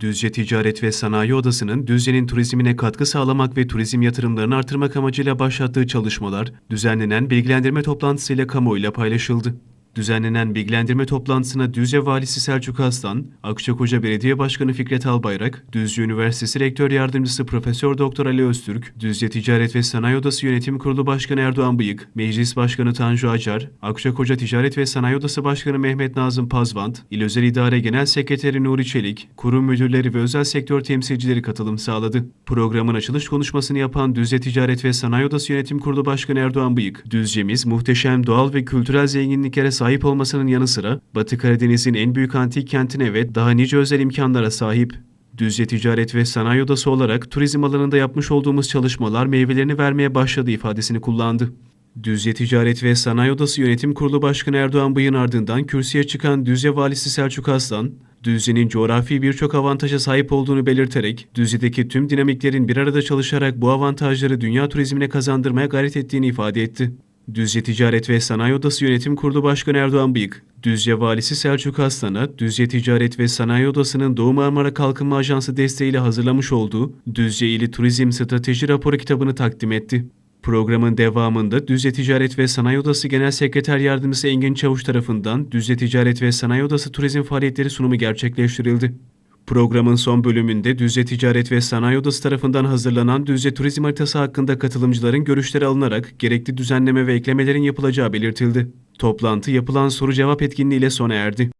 Düzce Ticaret ve Sanayi Odası'nın Düzce'nin turizmine katkı sağlamak ve turizm yatırımlarını artırmak amacıyla başlattığı çalışmalar düzenlenen bilgilendirme toplantısıyla kamuoyuyla paylaşıldı. Düzenlenen bilgilendirme toplantısına Düzce Valisi Selçuk Aslan, Akçakoca Belediye Başkanı Fikret Albayrak, Düzce Üniversitesi Rektör Yardımcısı Profesör Doktor Ali Öztürk, Düzce Ticaret ve Sanayi Odası Yönetim Kurulu Başkanı Erdoğan Bıyık, Meclis Başkanı Tanju Acar, Akçakoca Ticaret ve Sanayi Odası Başkanı Mehmet Nazım Pazvant, İl Özel İdare Genel Sekreteri Nuri Çelik, kurum müdürleri ve özel sektör temsilcileri katılım sağladı. Programın açılış konuşmasını yapan Düzce Ticaret ve Sanayi Odası Yönetim Kurulu Başkanı Erdoğan Bıyık, Düzce'miz muhteşem doğal ve kültürel zenginliklere sahip olmasının yanı sıra Batı Karadeniz'in en büyük antik kentine ve daha nice özel imkanlara sahip. Düzce Ticaret ve Sanayi Odası olarak turizm alanında yapmış olduğumuz çalışmalar meyvelerini vermeye başladı ifadesini kullandı. Düzce Ticaret ve Sanayi Odası Yönetim Kurulu Başkanı Erdoğan Bıyık'ın ardından kürsüye çıkan Düzce Valisi Selçuk Aslan, Düzce'nin coğrafi birçok avantaja sahip olduğunu belirterek, Düzce'deki tüm dinamiklerin bir arada çalışarak bu avantajları dünya turizmine kazandırmaya gayret ettiğini ifade etti. Düzce Ticaret ve Sanayi Odası Yönetim Kurulu Başkanı Erdoğan Bıyık, Düzce Valisi Selçuk Aslan'a Düzce Ticaret ve Sanayi Odası'nın Doğu Marmara Kalkınma Ajansı desteğiyle hazırlamış olduğu Düzce İli Turizm Strateji Raporu kitabını takdim etti. Programın devamında Düzce Ticaret ve Sanayi Odası Genel Sekreter Yardımcısı Engin Çavuş tarafından Düzce Ticaret ve Sanayi Odası Turizm Faaliyetleri sunumu gerçekleştirildi. Programın son bölümünde Düzce Ticaret ve Sanayi Odası tarafından hazırlanan Düzce Turizm Haritası hakkında katılımcıların görüşleri alınarak gerekli düzenleme ve eklemelerin yapılacağı belirtildi. Toplantı yapılan soru cevap etkinliğiyle sona erdi.